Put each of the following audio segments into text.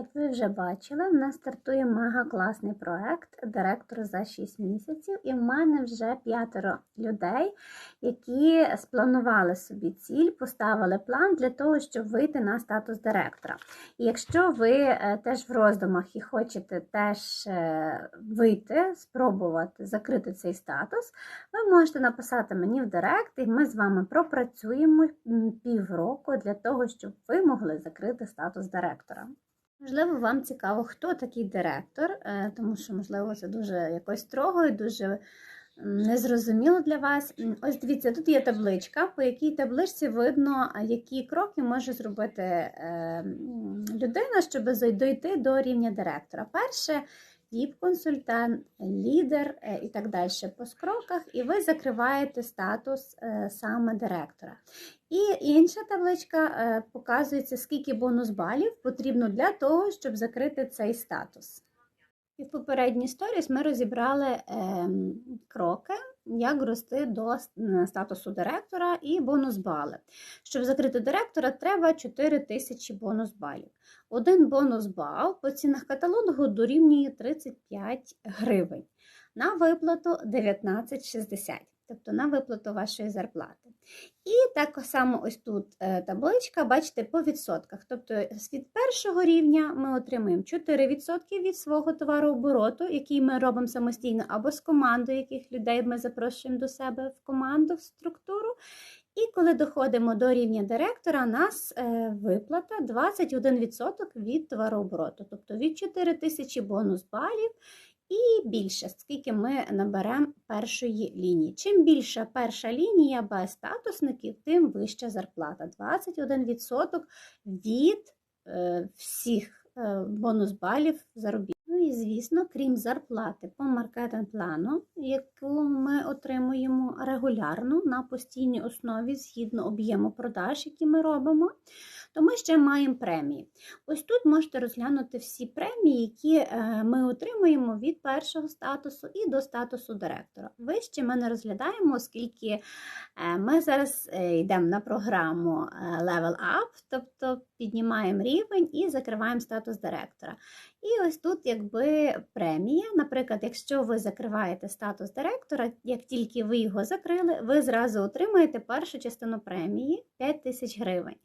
Як ви вже бачили, в нас стартує мега класний проект Директор за 6 місяців, і в мене вже п'ятеро людей, які спланували собі ціль, поставили план для того, щоб вийти на статус директора. І якщо ви е, теж в роздумах і хочете теж е, вийти, спробувати закрити цей статус, ви можете написати мені в Директ, і ми з вами пропрацюємо півроку для того, щоб ви могли закрити статус директора. Можливо, вам цікаво, хто такий директор, е, тому що, можливо, це дуже якось строго і дуже незрозуміло для вас. Ось дивіться, тут є табличка, по якій табличці видно, які кроки може зробити е, людина, щоб дойти до рівня директора. Перше ВІП-консультант, лідер е, і так далі по скроках, і ви закриваєте статус е, саме директора. І інша табличка е, показується, скільки бонус балів потрібно для того, щоб закрити цей статус. І в попередній сторіс ми розібрали е, кроки, як рости до статусу директора і бонус бали. Щоб закрити директора, треба 4 тисячі бонус балів. Один бонус бал по цінах каталогу дорівнює 35 гривень. На виплату 19,60, тобто на виплату вашої зарплати. І так само ось тут е, табличка, бачите, по відсотках. Тобто від першого рівня ми отримуємо 4% від свого товарообороту, який ми робимо самостійно, або з командою, яких людей ми запрошуємо до себе в команду, в структуру. І коли доходимо до рівня директора, нас е, виплата 21% від товарообороту, тобто від 4 тисячі бонус балів і більше, скільки ми наберемо першої лінії. Чим більша перша лінія без статусників, тим вища зарплата. 21% від е, всіх е, бонус балів заробітку. Ну і звісно, крім зарплати по маркетинг-плану, яку ми отримуємо регулярно на постійній основі згідно об'єму продаж, які ми робимо, то ми ще маємо премії. Ось тут можете розглянути всі премії, які е, ми отримуємо від першого статусу і до статусу директора. Вище ми не розглядаємо, оскільки е, ми зараз е, йдемо на програму Level Up, тобто піднімаємо рівень і закриваємо статус директора. І ось тут якби премія. Наприклад, якщо ви закриваєте статус директора, як тільки ви його закрили, ви зразу отримаєте першу частину премії 5 тисяч гривень.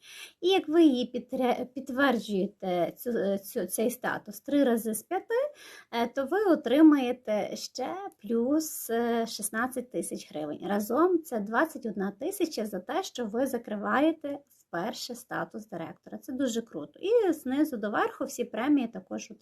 І як ви її підтре- підтверджуєте цю, цю, цей статус три рази з п'яти, е, то ви отримаєте ще плюс е, 16 тисяч гривень. Разом це 21 тисяча за те, що ви закриваєте вперше статус директора. Це дуже круто. І знизу до верху всі премії також отримуєте.